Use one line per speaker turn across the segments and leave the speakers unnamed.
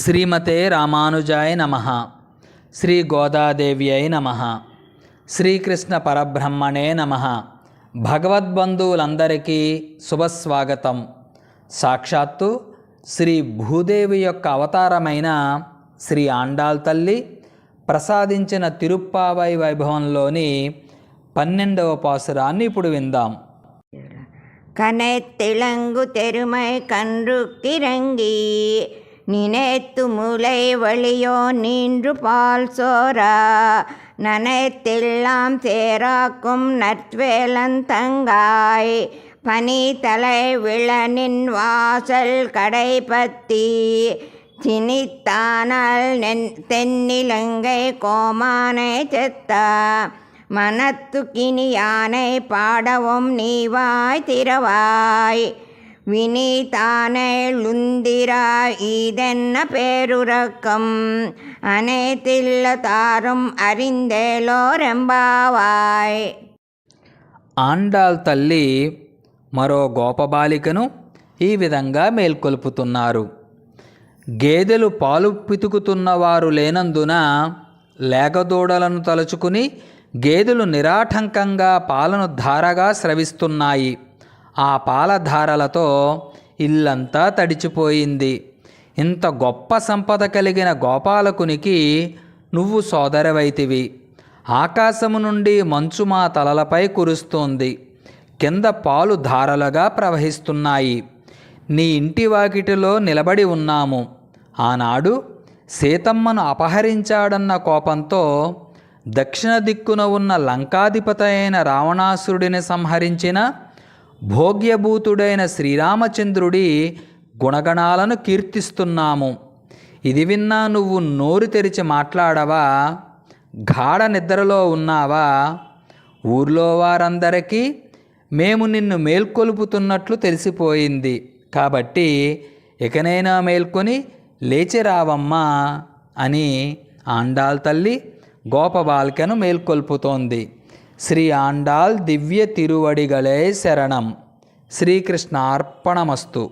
శ్రీమతే రామానుజాయ నమ శ్రీ గోదాదేవ్యై నమ శ్రీకృష్ణ పరబ్రహ్మణే నమ భగవద్బంధువులందరికీ శుభస్వాగతం సాక్షాత్తు శ్రీ భూదేవి యొక్క అవతారమైన శ్రీ ఆండాల్ తల్లి ప్రసాదించిన తిరుప్పావై వైభవంలోని పన్నెండవ పాసురాన్ని ఇప్పుడు విందాం
கனைத்திளங்கு தெருமை கன்று கிறங்கி நினைத்து முலை வழியோ நீன்று பால் சோரா நனைத்தெல்லாம் சேராக்கும் நற்வேலந்தங்காய் பனி தலை விழனின் வாசல் கடைபத்தி சினித்தானால் நென் தென்னிலங்கை கோமானை செத்தா. மனத்துக்கினி யானை பாடவும் நீவாய் திறவாய். വിനീതാനെഴുന്തിരാ ഇതെന്ന പേരുറക്കം. അനേത്തില്ല అరిందేలో రెంబావాయ్
ఆండాల్ తల్లి మరో గోపబాలికను ఈ విధంగా మేల్కొల్పుతున్నారు గేదెలు పాలు పితుకుతున్నవారు లేనందున లేగదూడలను తలుచుకుని గేదెలు నిరాటంకంగా పాలను ధారగా స్రవిస్తున్నాయి ఆ పాలధారలతో ఇల్లంతా తడిచిపోయింది. ఇంత గొప్ప సంపద కలిగిన గోపాలకునికి నువ్వు సోదరవైతివి. ఆకాశము నుండి మంచు మా తలలపై కురుస్తోంది. కింద పాలు ధారలుగా ప్రవహిస్తున్నాయి. నీ ఇంటి వాకిటిలో నిలబడి ఉన్నాము. ఆనాడు సీతమ్మను అపహరించాడన్న కోపంతో దక్షిణ దిక్కున ఉన్న లంకాధిపతి అయిన రావణాసురుడిని సంహరించిన భోగ్యభూతుడైన శ్రీరామచంద్రుడి గుణగణాలను కీర్తిస్తున్నాము. ఇది విన్నా నువ్వు నోరు తెరిచి మాట్లాడవా? గాఢ నిద్రలో ఉన్నావా? ఊర్లో వారందరికీ మేము నిన్ను మేల్కొలుపుతున్నట్లు తెలిసిపోయింది. కాబట్టి ఇకనైనా మేల్కొని లేచి రావమ్మా అని ఆండాల్ తల్లి గోపబాలికను మేల్కొల్పుతోంది. శ్రీ ఆండాల్ దివ్య తిరువడిగలే శరణం శ్రీకృష్ణార్పణమస్తు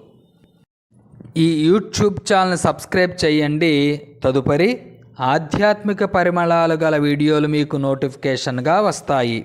ఈ యూట్యూబ్ ఛానల్ సబ్స్క్రైబ్ చేయండి. తదుపరి ఆధ్యాత్మిక పరిమళాలు గల వీడియోలు మీకు నోటిఫికేషన్గా వస్తాయి.